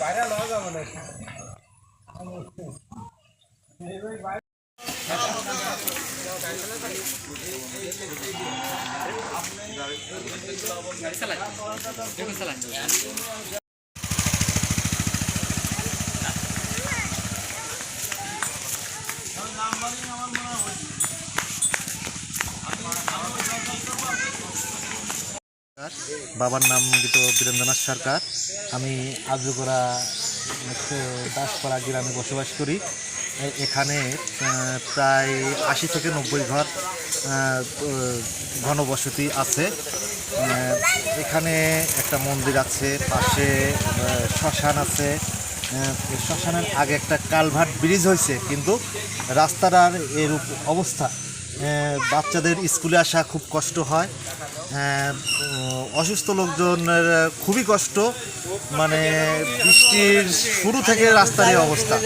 বাইরে লওয়া যাবে না বাবার নাম মৃত বীরেন্দ্রনাথ সরকার। আমি আজগোড়া দাসপাড়া গ্রামে বসবাস করি। এখানে প্রায় আশি থেকে নব্বই ঘর ঘনবসতি আছে। এখানে একটা মন্দির আছে, পাশে শ্মশান আছে। শ্মশানের আগে একটা কালভার্ট ব্রিজ হয়েছে, কিন্তু রাস্তাটার এরূপ অবস্থা বাচ্চাদের স্কুলে আসা খুব কষ্ট হয়। অসুস্থ লোকজনের খুবই কষ্ট। মানে বৃষ্টির শুরু থেকে রাস্তার এই অবস্থা।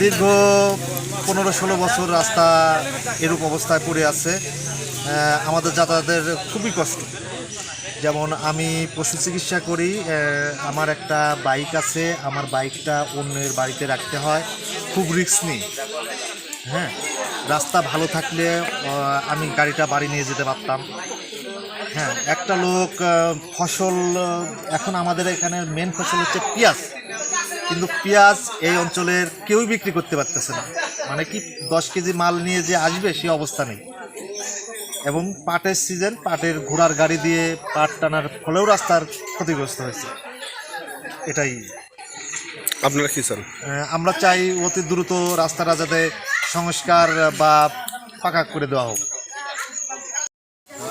দীর্ঘ পনেরো ষোলো বছর রাস্তা এরূপ অবস্থায় পড়ে আছে। আমাদের যাতায়াতের খুবই কষ্ট। যেমন আমি পশু চিকিৎসা করি আমার একটা বাইক আছে, আমার বাইকটা অন্যের বাড়িতে রাখতে হয়। খুব রিস্ক নিই। হ্যাঁ রাস্তা ভালো থাকলে আমি গাড়িটা বাড়ি নিয়ে যেতে পারতাম। হ্যাঁ একটা লোক ফসল এখন আমাদের এখানে মেন ফসল হচ্ছে পেঁয়াজ। কিন্তু পেঁয়াজ এই অঞ্চলের কেউই বিক্রি করতে পারতেছে না। মানে কি দশ কেজি মাল নিয়ে যে আসবে সে অবস্থা নেই। এবং পাটের সিজন পাটের ঘোড়ার গাড়ি দিয়ে পাট টানার ফলেও রাস্তার ক্ষতিগ্রস্ত হয়েছে। এটাই। আপনারা কি চান? আমরা চাই অতি দ্রুত রাস্তাটা যাতে সংস্কার বা পাকা করে দেওয়া হোক।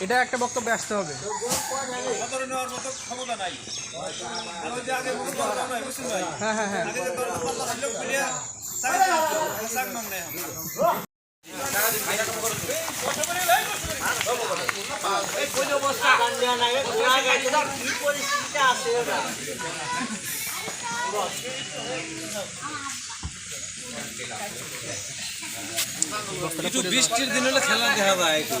এটা একটা বক্তব্য আসতে হবে। হ্যাঁ হ্যাঁ হ্যাঁ। একটু বৃষ্টির দিন হলে খেলা দেখা যায় একটু।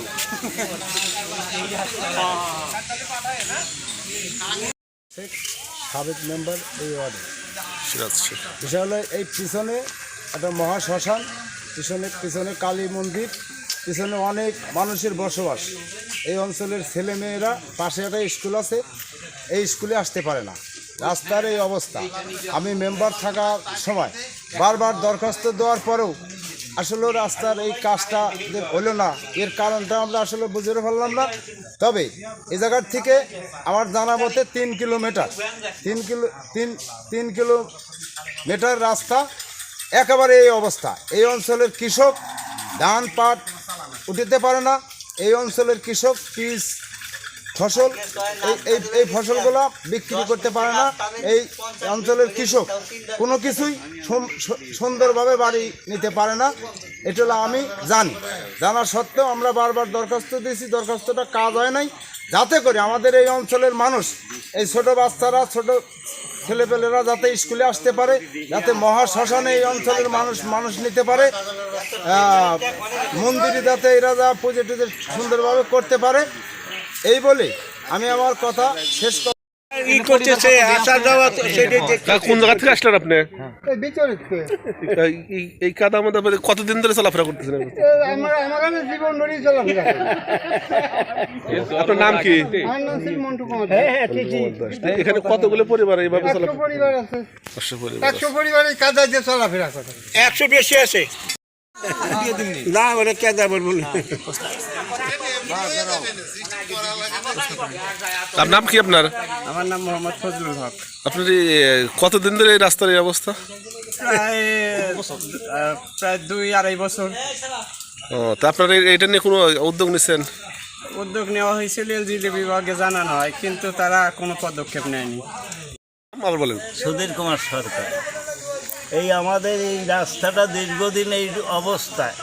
সাবেক মেম্বার এই ওয়ার্ডে। সিরাজ বিষয় হলো এই পিছনে একটা মহা শ্মশান পিছনে পিছনে কালী মন্দির পিছনে অনেক মানুষের বসবাস। এই অঞ্চলের ছেলে মেয়েরা পাশে একটা স্কুল আছে এই স্কুলে আসতে পারে না। রাস্তার এই অবস্থা। আমি মেম্বার থাকার সময় বারবার দরখাস্ত দেওয়ার পরেও আসলে রাস্তার এই কাজটা যে হলো না। এর কারণটা আমরা আসলে বুঝতে পারলাম না। তবে এই জায়গার থেকে আমার জানা মতে তিন কিলোমিটার, তিন কিলো, তিন তিন কিলোমিটার রাস্তা একেবারে এই অবস্থা। এই অঞ্চলের কৃষক ধান পাট উঠিতে পারে না। এই অঞ্চলের কৃষক পিস ফসল, এই এই ফসলগুলো বিক্রি করতে পারে না। এই অঞ্চলের কৃষক কোনো কিছুই সুন্দরভাবে বাড়ি নিতে পারে না। এটা আমি জানি। জানা সত্ত্বেও আমরা বারবার দরখাস্ত দিয়েছি, দরখাস্তটা কাজ হয় নাই। যাতে করে আমাদের এই অঞ্চলের মানুষ, এই ছোট বাচ্চারা, ছোট ছেলেপেলেরা যাতে স্কুলে আসতে পারে, যাতে মহাশ্মশানে এই অঞ্চলের মানুষ মানুষ নিতে পারে মন্দিরে যাতে এরা যা পুজো টুজো সুন্দরভাবে করতে পারে এই বলে আমি আমার কথা শেষ কোন জায়গা থেকে আসলেন আপনি? এই- কাদা আমাদের কতদিন ধরে চলাফেরা করতেছেন। আপনার নাম কি? হ্যাঁ হ্যাঁ এখানে কতগুলো পরিবার এইভাবে একশো চলাফেরা পরিবার আছে। পরিবার একশো দিয়ে চলাফেরা করে। একশো বেশি আছে। না মানে কে বলি তার নাম কি আপনার? আমার নাম মোহাম্মদ ফজলুল হক। আপনার এই, কতদিন ধরে এই রাস্তার এই অবস্থা? প্রায় প্রায় দুই আড়াই বছর। ও তা আপনার এইটা নিয়ে কোনো উদ্যোগ নিচ্ছেন উদ্যোগ নেওয়া হয়েছিল এলজিডি বিভাগে জানানো হয় কিন্তু তারা কোনো পদক্ষেপ নেয়নি। আবার বলেন। সুধীর কুমার সরকার। এই আমাদের এই রাস্তাটা দীর্ঘদিন এই অবস্থায়।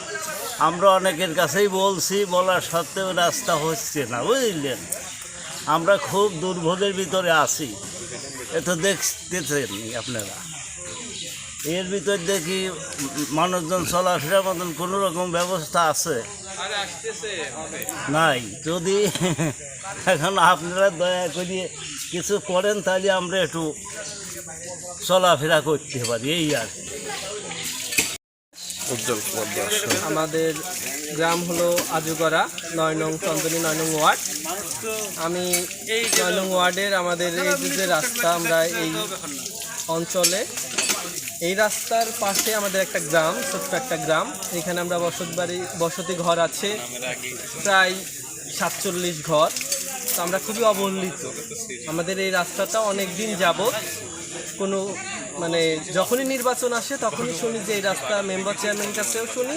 আমরা অনেকের কাছেই বলছি বলা সত্ত্বেও রাস্তা হচ্ছে না, বুঝলেন? আমরা খুব দুর্ভোগের ভিতরে আছি। এ তো দেখতেছেন আপনারা। এর ভিতর দেখি মানুষজন চলাফেরার মতন কোনো রকম ব্যবস্থা আছে? নাই। যদি এখন আপনারা দয়া করিয়ে কিছু করেন, তাহলে আমরা একটু চলাফেরা করতে পারি এই আর আমাদের গ্রাম হলো আজুগড়া, নয় নং চন্দনী, নয় নং ওয়ার্ড। আমি এই নয় নং ওয়ার্ডের আমাদের এই যে রাস্তা আমরা এই অঞ্চলে, এই রাস্তার পাশে আমাদের একটা গ্রাম, ছোট্ট একটা গ্রাম। এখানে আমরা বসত বাড়ি, বসতি ঘর আছে, প্রায় সাতচল্লিশ ঘর। তো আমরা খুবই অবহেলিত। আমাদের এই রাস্তাটা অনেক দিন যাবত কোনো মানে যখনই নির্বাচন আসে তখনই শুনি যে এই রাস্তা মেম্বার চেয়ারম্যান কাছেও শুনি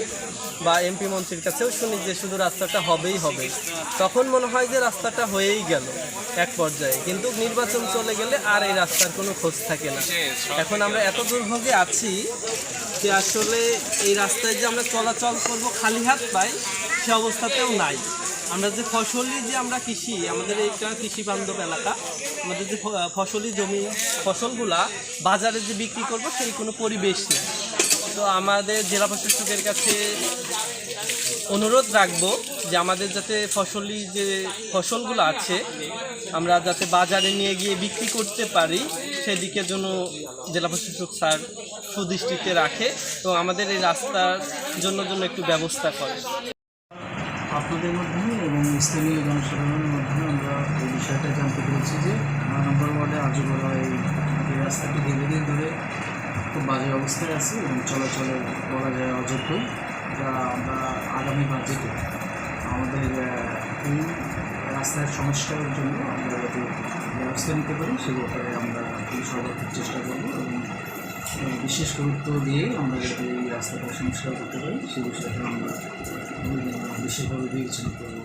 বা এমপি মন্ত্রীর কাছেও শুনি যে শুধু রাস্তাটা হবেই হবে। তখন মনে হয় যে রাস্তাটা হয়েই গেল এক পর্যায়ে। কিন্তু নির্বাচন চলে গেলে আর এই রাস্তার কোনো খোঁজ থাকে না। এখন আমরা এত দুর্ভোগে আছি যে আসলে এই রাস্তায় যে আমরা চলাচল করব খালি হাত পাই সে অবস্থাতেও নাই। আমরা যে ফসলি যে আমরা কৃষি, আমাদের এইটা কৃষি বান্ধব এলাকা, আমাদের যে ফসলি জমি, ফসলগুলা বাজারে যে বিক্রি করব সেই কোনো পরিবেশ নেই। তো আমাদের জেলা প্রশাসকের কাছে অনুরোধ রাখব যে আমাদের যাতে ফসলি যে ফসলগুলো আছে, আমরা যাতে বাজারে নিয়ে গিয়ে বিক্রি করতে পারি, সেদিকে জন্য জেলা প্রশাসক স্যার সুদৃষ্টিতে রাখে এবং আমাদের এই রাস্তার জন্য জন্য একটু ব্যবস্থা করে। আপনাদের মাধ্যমে স্থানীয় জনসাধারণের মাধ্যমে আমরা এই বিষয়টা জানতে পেরেছি যে নয় নম্বর ওয়ার্ডে আজগড়া এই রাস্তাটি দীর্ঘদিন ধরে খুব বাজে অবস্থায় আছে এবং চলাচলের বলা যায় অযোগ্য, যা আমরা আগামী বাজেটে আমাদের এই রাস্তার সংস্কারের জন্য আমরা যাতে ব্যবস্থা নিতে পারি। সে ব্যাপারে আমরা সর্বাত্মক চেষ্টা করব এবং বিশেষ গুরুত্ব দিয়ে আমরা যাতে এই রাস্তাটা সংস্কার করতে পারি, সেই বিষয়টা আমরা বিশেষভাবে বিবেচনা করব।